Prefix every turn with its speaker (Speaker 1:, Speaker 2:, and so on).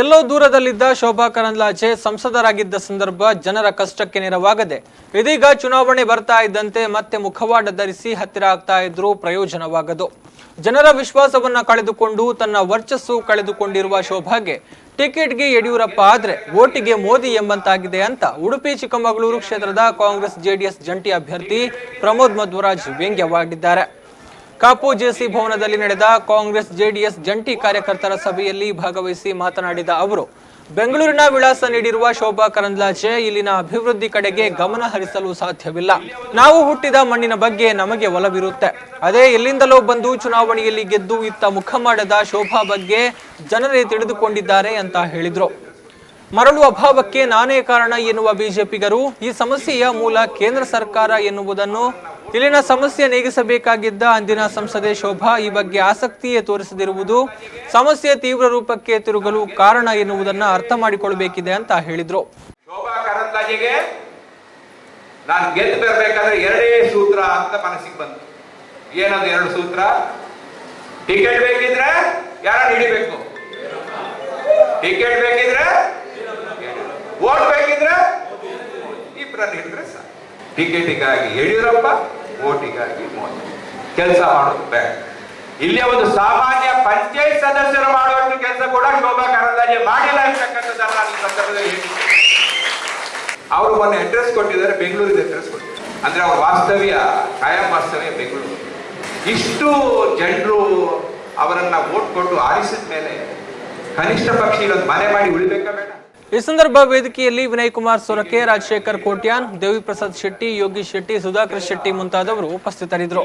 Speaker 1: ಎಲ್ಲೋ ದೂರದಲ್ಲಿದ್ದ ಶೋಭಾ ಕರಂದ್ಲಾಜೆ ಸಂಸದರಾಗಿದ್ದ ಸಂದರ್ಭ ಜನರ ಕಷ್ಟಕ್ಕೆ ನೆರವಾಗದೆ. ಇದೀಗ ಚುನಾವಣೆ ಬರ್ತಾ ಇದ್ದಂತೆ ಮತ್ತೆ ಮುಖವಾಡ ಧರಿಸಿ ಹತ್ತಿರ ಆಗ್ತಾ ಇದ್ರೂ ಪ್ರಯೋಜನವಾಗದು. ಜನರ ವಿಶ್ವಾಸವನ್ನ ಕಳೆದುಕೊಂಡು ತನ್ನ ವರ್ಚಸ್ಸು ಕಳೆದುಕೊಂಡಿರುವ ಶೋಭಾಗೆ ಟಿಕೆಟ್ಗೆ ಯಡಿಯೂರಪ್ಪ ಆದ್ರೆ ಓಟಿಗೆ ಮೋದಿ ಎಂಬಂತಾಗಿದೆ ಅಂತ ಉಡುಪಿ, ಚಿಕ್ಕಮಗಳೂರು ಕ್ಷೇತ್ರದ ಕಾಂಗ್ರೆಸ್, ಜೆಡಿಎಸ್ ಜಂಟಿ ಅಭ್ಯರ್ಥಿ ಪ್ರಮೋದ್ ಮಧ್ವರಾಜ್ ವ್ಯಂಗ್ಯವಾಗಿದ್ದಾರೆ. ಕಾಪು ಜೆಸಿ ಭವನದಲ್ಲಿ ನಡೆದ ಕಾಂಗ್ರೆಸ್ ಜೆಡಿಎಸ್ ಜಂಟಿ ಕಾರ್ಯಕರ್ತರ ಸಭೆಯಲ್ಲಿ ಭಾಗವಹಿಸಿ ಮಾತನಾಡಿದ ಅವರು, ಬೆಂಗಳೂರಿನ ವಿಳಾಸ ನೀಡಿರುವ ಶೋಭಾ ಕರಂದ್ಲಾಜೆ ಇಲ್ಲಿನ ಅಭಿವೃದ್ಧಿ ಕಡೆಗೆ ಗಮನ ಹರಿಸಲು ಸಾಧ್ಯವಿಲ್ಲ. ನಾವು ಹುಟ್ಟಿದ ಮಣ್ಣಿನ ಬಗ್ಗೆ ನಮಗೆ ಒಲವಿರುತ್ತೆ. ಅದೇ ಎಲ್ಲಿಂದಲೋ ಬಂದು ಚುನಾವಣೆಯಲ್ಲಿ ಗೆದ್ದು ಇತ್ತ ಮುಖ ಮಾಡದ ಶೋಭಾ ಬಗ್ಗೆ ಜನರೇ ತಿಳಿದುಕೊಂಡಿದ್ದಾರೆ ಅಂತ ಹೇಳಿದ್ರು. ಮರಳು ಅಭಾವಕ್ಕೆ ನಾನೇ ಕಾರಣ ಎನ್ನುವ ಬಿಜೆಪಿಗರು ಈ ಸಮಸ್ಯೆಯ ಮೂಲ ಕೇಂದ್ರ ಸರ್ಕಾರ ಎನ್ನುವುದನ್ನು ಇಲ್ಲಿನ ಸಮಸ್ಯೆ ನೀಗಿಸಬೇಕಾಗಿದ್ದ ಅಂದಿನ ಸಂಸದೆ ಶೋಭಾ ಈ ಬಗ್ಗೆ ಆಸಕ್ತಿಯೇ ತೋರಿಸದಿರುವುದು ಸಮಸ್ಯೆ ತೀವ್ರ ರೂಪಕ್ಕೆ ತಿರುಗಲು ಕಾರಣ ಎನ್ನುವುದನ್ನು ಅರ್ಥ ಮಾಡಿಕೊಳ್ಳಬೇಕಿದೆ ಅಂತ ಹೇಳಿದ್ರು.
Speaker 2: ಶೋಭಾ ಕರಂದ್ಲಾಜೆಗೆ ನಾನು ಗೆದ್ದು ಬರಬೇಕಾದ್ರೆ ಎರಡೇ ಸೂತ್ರ ಅಂತ ಮನಸ್ಸಿಗೆ ಬಂತು. ಏನದು ಎರಡು ಸೂತ್ರ? ಟಿಕೆಟ್ ಬೇಕಿದ್ರೆ ಯಾರ ಹಿಡಿಬೇಕು? ಟಿಕೆಟ್ ಬೇಕಿದ್ರೆ ವೋಟ್ ಬೇಕಿದ್ರೆ ಇಬ್ಬರನ್ನು ಹಿಡಿದ್ರೆ ಸಾಕು. ಟಿಕೆಟಿಗಾಗಿ ಯಡಿಯೂರಪ್ಪ ವೋಟಿಗಾಗಿ ಮೋದಿ ಕೆಲಸ ಮಾಡೋದು ಬ್ಯಾಂಕ್ ಇಲ್ಲಿ ಒಂದು ಸಾಮಾನ್ಯ ಪಂಚಾಯತ್ ಸದಸ್ಯರು ಮಾಡುವಷ್ಟು ಕೆಲಸ ಕೂಡ ಶೋಭಾ ಕಾರಂದಾಜೆ ಮಾಡಿಲ್ಲ ಅವರು ಮೊನ್ನೆ ಅಡ್ರೆಸ್ ಕೊಟ್ಟಿದ್ದಾರೆ ಬೆಂಗಳೂರಿಗೆ ಅಡ್ರೆಸ್ ಕೊಟ್ಟಿದ್ದಾರೆ. ಅಂದ್ರೆ ಅವ್ರ ವಾಸ್ತವ್ಯ ಕಾಯಂ ವಾಸ್ತವ್ಯ ಬೆಂಗಳೂರು. ಇಷ್ಟು ಜನರು ಅವರನ್ನ ಓಟ್ ಕೊಟ್ಟು ಆರಿಸಿದ ಮೇಲೆ ಕನಿಷ್ಠ ಪಕ್ಷ ಇಲ್ಲೊಂದು ಮನೆ ಮಾಡಿ ಉಳಿಬೇಕಾ ಬೇಡ?
Speaker 1: ಈ ಸಂದರ್ಭ ವೇದಿಕೆಯಲ್ಲಿ ವಿನಯ್ ಕುಮಾರ್ ಸೊರಕೆ, ರಾಜಶೇಖರ್ ಕೋಟ್ಯಾನ್ ದೇವಿ ಪ್ರಸಾದ್ ಶೆಟ್ಟಿ, ಯೋಗೀಶ್ ಶೆಟ್ಟಿ, ಸುಧಾಕರ್ ಶೆಟ್ಟಿ ಮುಂತಾದವರು ಉಪಸ್ಥಿತರಿದ್ದರು.